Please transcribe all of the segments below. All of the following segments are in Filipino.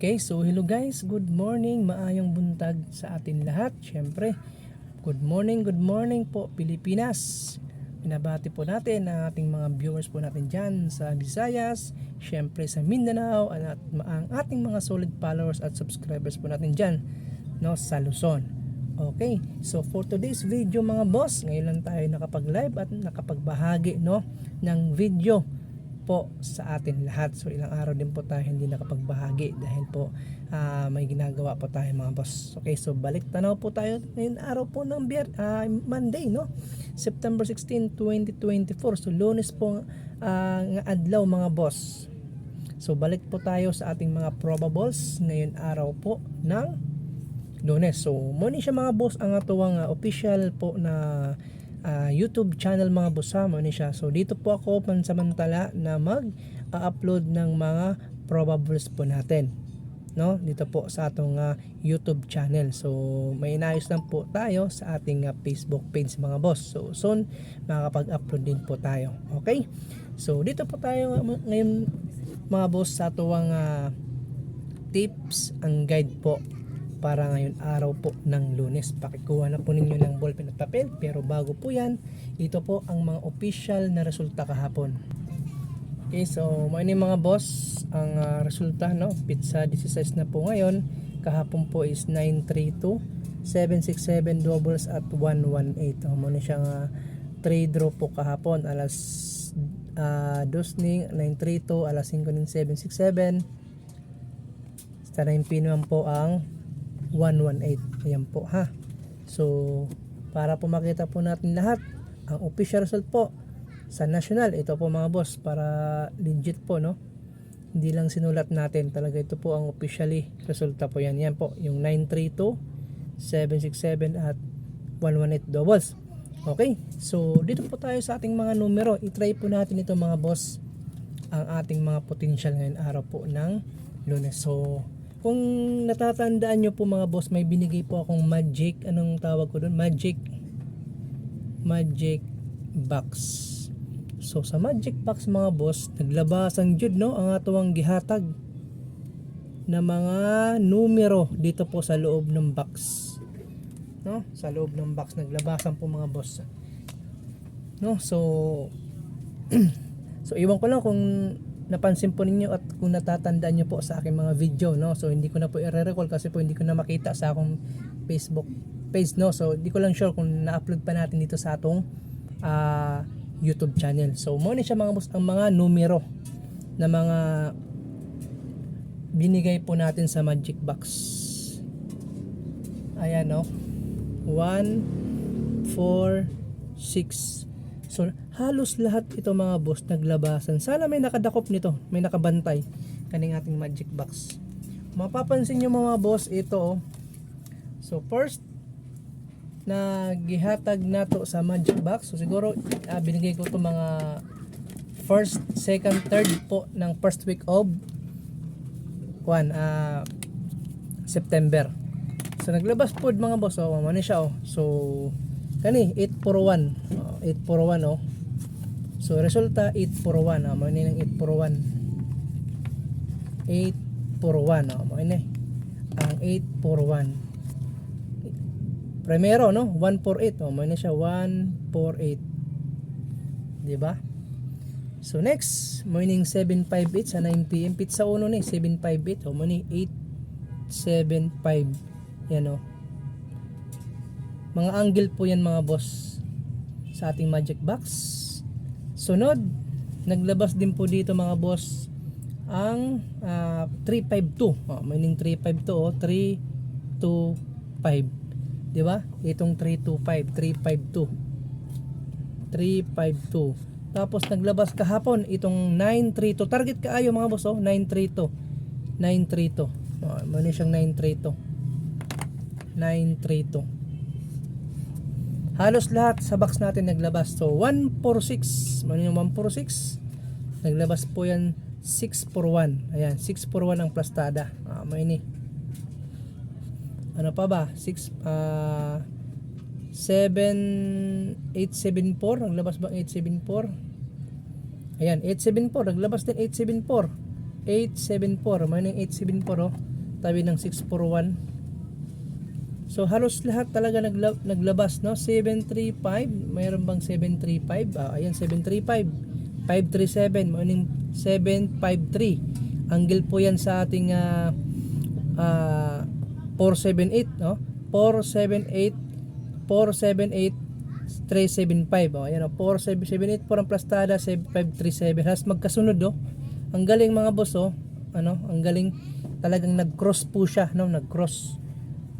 Okay, so hello guys, good morning, maayong buntag sa atin lahat. Siyempre, good morning, good morning po Pilipinas. Pinabati po natin ang ating mga viewers po natin dyan sa Visayas, siyempre sa Mindanao, at ang ating mga solid followers at subscribers po natin dyan no, sa Luzon. Okay, so for today's video mga boss, ngayon lang tayo nakapag-live at nakapagbahagi no, ng video po sa atin lahat. So ilang araw din po tayo hindi nakapagbahagi dahil po ah, may ginagawa po tayo mga boss. Okay, so balik tanaw po tayo ngayon araw po ng bier, ah, Monday, no? September 16, 2024. So lunes po ah, nga adlaw mga boss. So balik po tayo sa ating mga probables ngayon araw po ng Lunes. So, mo ni siya mga boss ang atuwang uh, official po na ah, YouTube channel mga ha, mo ni siya. So, dito po ako pansamantala na mag-upload ng mga probables po natin. No? Dito po sa atong ah, YouTube channel. So, may inayos lang po tayo sa ating ah, Facebook page mga boss. So, soon makakapag-upload din po tayo. Okay? So, dito po tayo ah, ngayon mga boss sa atuwang ah, tips ang guide po para ngayon araw po ng lunes. Pakikuha na po ninyo ng ballpen at papel. Pero bago po yan, ito po ang mga official na resulta kahapon. Okay, so may mga boss, ang ah, resulta, no? Pizza 16 na po ngayon. Kahapon po is 932, 767 doubles at 118. Oh, muna siyang uh, 3 draw po kahapon. Alas uh, dosning 932, alas 5 ng 767. Sa 9 naman po ang 118. Ayan po ha. So, para po makita po natin lahat, ang official result po sa national, ito po mga boss, para legit po, no? Hindi lang sinulat natin, talaga ito po ang officially resulta po yan. Yan po, yung 932, 767 at 118 doubles. Okay, so dito po tayo sa ating mga numero. I-try po natin ito mga boss, ang ating mga potential ngayon araw po ng lunes. So, kung natatandaan nyo po mga boss, may binigay po akong magic, anong tawag ko doon? Magic, magic box. So sa magic box mga boss, naglabasan jud no ang atuang gihatag na mga numero dito po sa loob ng box. No? Sa loob ng box naglabasan po mga boss. No? So So iwan ko lang kung napansin po ninyo at kung natatandaan nyo po sa aking mga video no? So hindi ko na po i-recall kasi po hindi ko na makita sa akong Facebook page no? So hindi ko lang sure kung na-upload pa natin dito sa atong ah, YouTube channel. So mo ni siya mga boss ang mga numero na mga binigay po natin sa magic box. Ayan no? 1 4 6 So, halos lahat ito mga boss naglabasan. Sana may nakadakop nito, may nakabantay kaning ating magic box. Mapapansin nyo mga boss ito. oh. So, first na gihatag nato sa magic box. So, siguro ah, binigay ko to mga first, second, third po ng first week of kuan ah September. So naglabas po mga boss oh, mano siya oh. So kani 841 oh, 841 oh. So resulta 841 oh. Mo ni ng 841 841 oh. Mo ni ang 841 primero no? 148 oh. Mo ni siya 148 di ba? So next morning 758 sa 9 pm pizza uno ni 758 oh mo ni 875 yan oh. Mga angle po yan mga boss sa ating magic box. Sunod, naglabas din po dito mga boss ang ah, 352. Oh, meaning 352 oh, 325. 'Di ba? Itong 325, 352. 352. Tapos naglabas kahapon itong 932. Target kaayo mga boss oh, 932. 932. Oh, meaning siyang 932. 932 halos lahat sa box natin naglabas. So 146 ano yung 146 naglabas po yan 641 ayan 641 ang plastada. Ah, may ni ano pa ba? 6 ah 7874 naglabas ba 874 ayan 874 naglabas din 874 874. May nang 874 oh. Tabi ng 641. So halos lahat talaga nagla- naglabas no? 735 mayroon bang 735 ah, ayan 735 537 morning 753 angle po yan sa ating ah, ah, 478 no? 478 478 375 oh ayan oh 4778 po ang plastada 537 halos magkasunod oh. Ang galing mga boss oh. Ano? Ang galing talagang nag-cross po siya no? Nag-cross.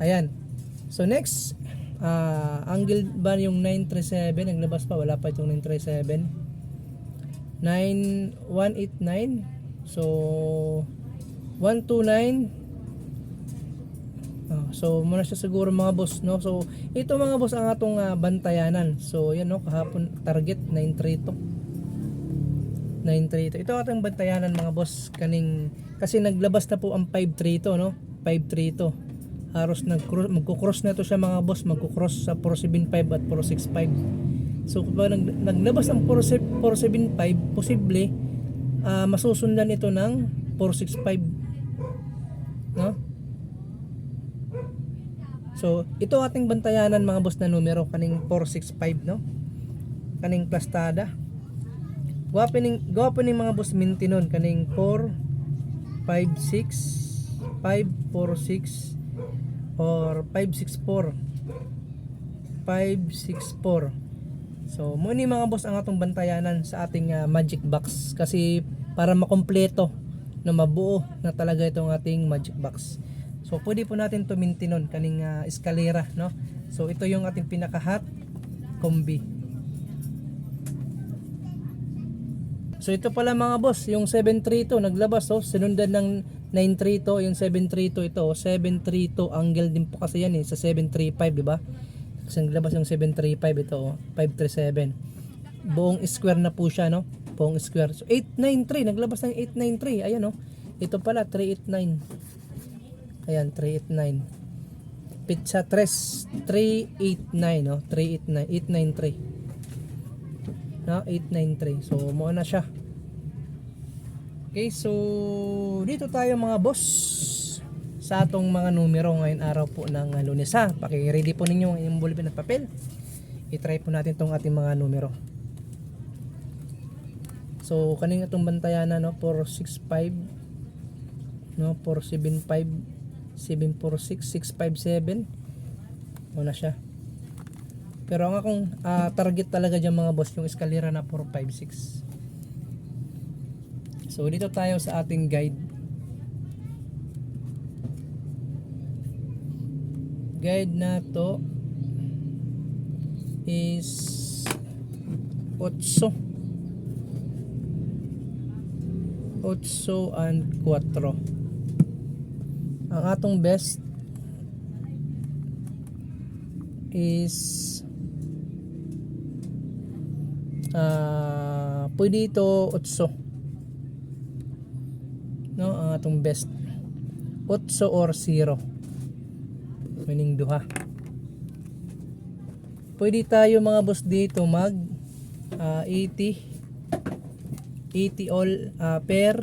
Ayan So next, ah angle ba yung 937? Naglabas pa, wala pa itong 937. 9189. So 129. Oh, so muna siya siguro mga boss, no? So ito mga boss ang atong ah, bantayanan. So yan no, kahapon target 932. 932. Ito atong bantayanan mga boss kaning kasi naglabas na po ang 532 no? 532 haros nag magko-cross na to siya mga boss. Magko-cross sa 475 at 465 so kapag nag, naglabas ang 47- 475 posible ah, masusundan ito ng 465 no? So ito ating bantayanan mga boss na numero. Kaning 465 no? Kaning plastada. Gwapo ning mga boss minti nun. Kaning 4 5 6 5 4 6 or 564 564 so mo ni mga boss ang atong bantayanan sa ating ah, magic box kasi para makompleto na mabuo na talaga itong ating magic box. So pwede po natin to mintinon kaning ah, eskalera no? So ito yung ating pinaka hot combi. So ito pala mga boss, yung 732 naglabas oh, sinundan ng 932, yung 732 ito, oh, 732 angle din po kasi yan eh sa 735, di ba? Kasi naglabas yung 735 ito, oh, 537. Buong square na po siya, no? Buong square. So 893, naglabas ng 893. Ayan oh. Ito pala 389. Ayan, 389. Pizza 3 389, no? 389, 893 na 893 so mo na siya okay so dito tayo mga boss sa atong mga numero ngayon araw po ng uh, lunes ha? Paki-ready po ninyo ang inyong bulletin at papel. I-try po natin tong ating mga numero. So kaning atong bantayan na no? 465 no? 475 746 657 muna siya. Pero ang akong ah, target talaga dyan mga boss yung eskalera na 456. So dito tayo sa ating guide. Guide na to is 8. 8 and 4. Ang atong best is ah pwede ito 8 no ang atong best 8 or 0 meaning duha. Pwede tayo mga boss dito mag ah, 80 80 all ah, per.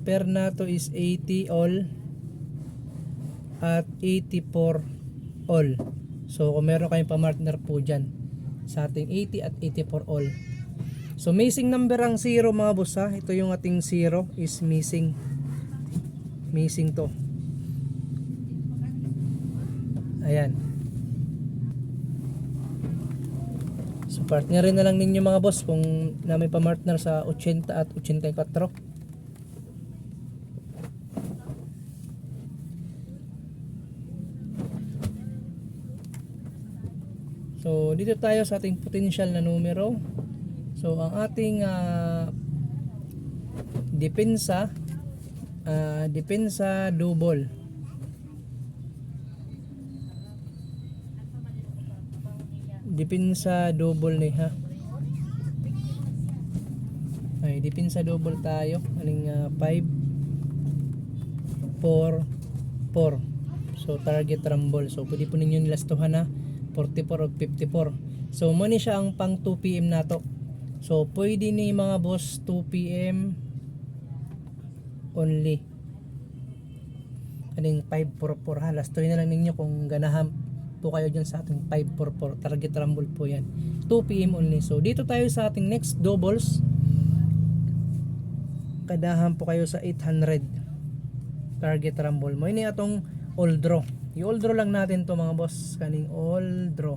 Per nato is 80 all at 84 all. So kung meron kayong pamartner po dyan sa ating 80 at 84 all. So missing number ang 0 mga boss ha. Ito yung ating 0 is missing. Missing to. Ayan. So partner rin na lang ninyo mga boss kung na may pamartner sa 80 at 84. So, dito tayo sa ating potential na numero. So, ang ating uh, depensa uh, depensa double. Depensa double ni ha. Ay, depensa double tayo. Aling uh, 5 4 4. So, target rumble. So, pwede po ninyo nilastuhan na 44 o 54. So, mo ni siya ang pang 2 PM nato. So, pwede ni mga boss 2 p.m. only. Kaning 544 ha. Last try na lang ninyo kung ganahan po kayo dyan sa ating 544. Target rumble po yan. 2 p.m. only. So, dito tayo sa ating next doubles. Kadahan po kayo sa 800 target rumble mo. Ini atong all draw. I-all draw lang natin to mga boss. Kaning all draw.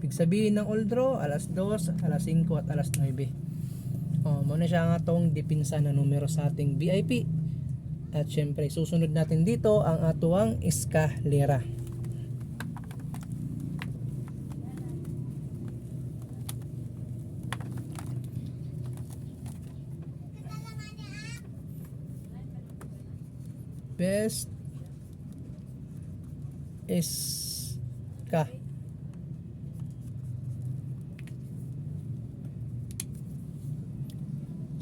Ibig sabihin ng all draw, alas 2, alas 5 at alas 9. Oh, muna siya nga tong dipinsa na numero sa ating VIP. At syempre, susunod natin dito ang atuang eskalera. Best is ka.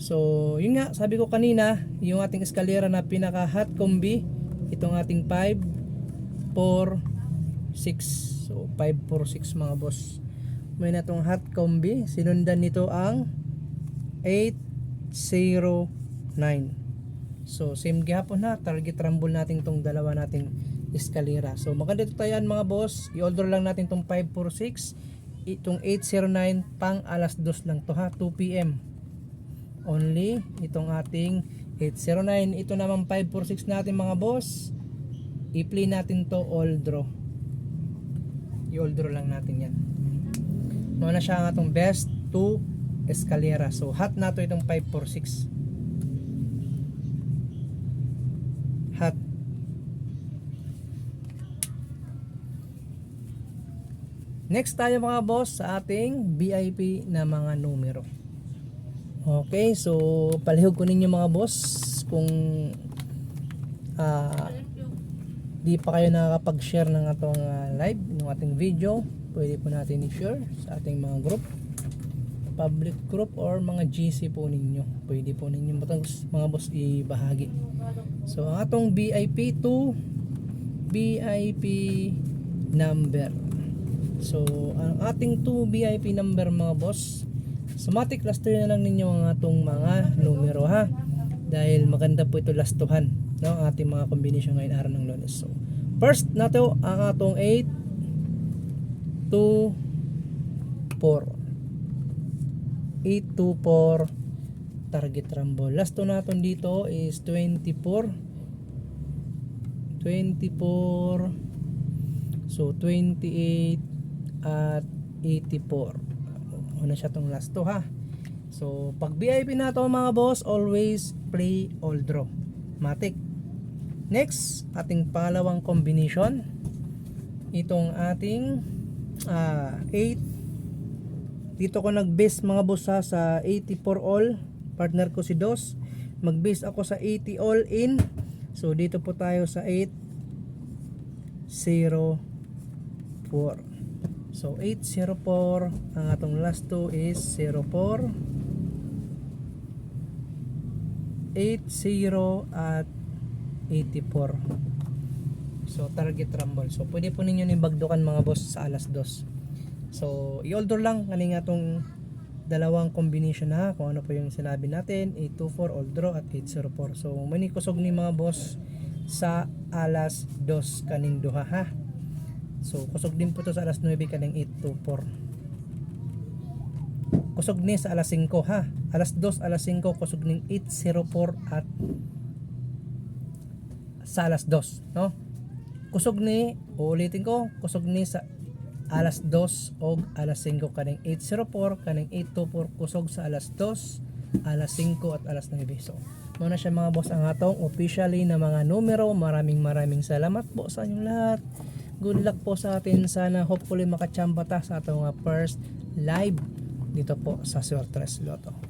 So, yun nga, sabi ko kanina, yung ating eskalera na pinaka hot combi, itong ating 5 4 6. So, 5 4 6 mga boss. May na tong hot combi, sinundan nito ang 809. So, same gihapon na, target rumble natin tong dalawa nating eskalera. So, maganda ito tayo yan, mga boss. I-order lang natin tong 546. Itong 809 pang alas 2 lang to ha, 2 p.m. Only itong ating 809. Ito naman 546 natin mga boss. I-play natin to all draw. I-all draw lang natin yan. Muna siya ang atong best 2 eskalera. So, hot na to itong 546. Hot. Next tayo mga boss sa ating VIP na mga numero. Okay, so palihog ko ninyo mga boss kung ah, di pa kayo nakakapag-share ng atong ah, live, ng ating video, pwede po natin i-share sa ating mga group public group or mga GC po ninyo. Pwede po ninyo mga boss ibahagi. So ang atong VIP 2 VIP number. So ang ating 2 VIP number mga boss Somatic laster na lang ninyo ang atong mga numero ha? Dahil maganda po ito lastuhan no? Ang ating mga combination ngayon araw ng lunes. So first nato ang atong 8 2 4 824 target rumble. Last to natin dito is 24 24 so 28 at 84 ano siya tong last to ha? So pag VIP na to mga boss always play all draw. Matic next ating pangalawang combination. Itong ating ah, 8 dito ko nag-base mga boss ha, sa 84 all. Partner ko si Dos. Mag-base ako sa 80 all in. So dito po tayo sa 8 0 4 so 804 ang atong last two is 04 80 at 84 so target rumble. So pwede po ninyo nibagdukan mga boss sa alas 2 so i-order lang. Kaning atong dalawang combination na kung ano po yung sinabi natin 824 all draw at 804 so manikusog ni mga boss sa alas 2 kaning duha ha so kusog din po to sa alas 9 kaning 824 kusog ni sa alas 5 ha? Alas 2 alas 5 kusog ning 804 at sa alas 2 no? Kusog ni uulitin ko kusog ni sa alas 2 o alas 5 kaning 804 kaning 824 kusog sa alas 2 alas 5 at alas 9 so muna siya mga boss ang atong officially na mga numero. Maraming maraming salamat po sa inyong lahat good luck po sa atin. Sana hopefully makachamba ta sa atong uh, first live dito po sa Sortres Lotto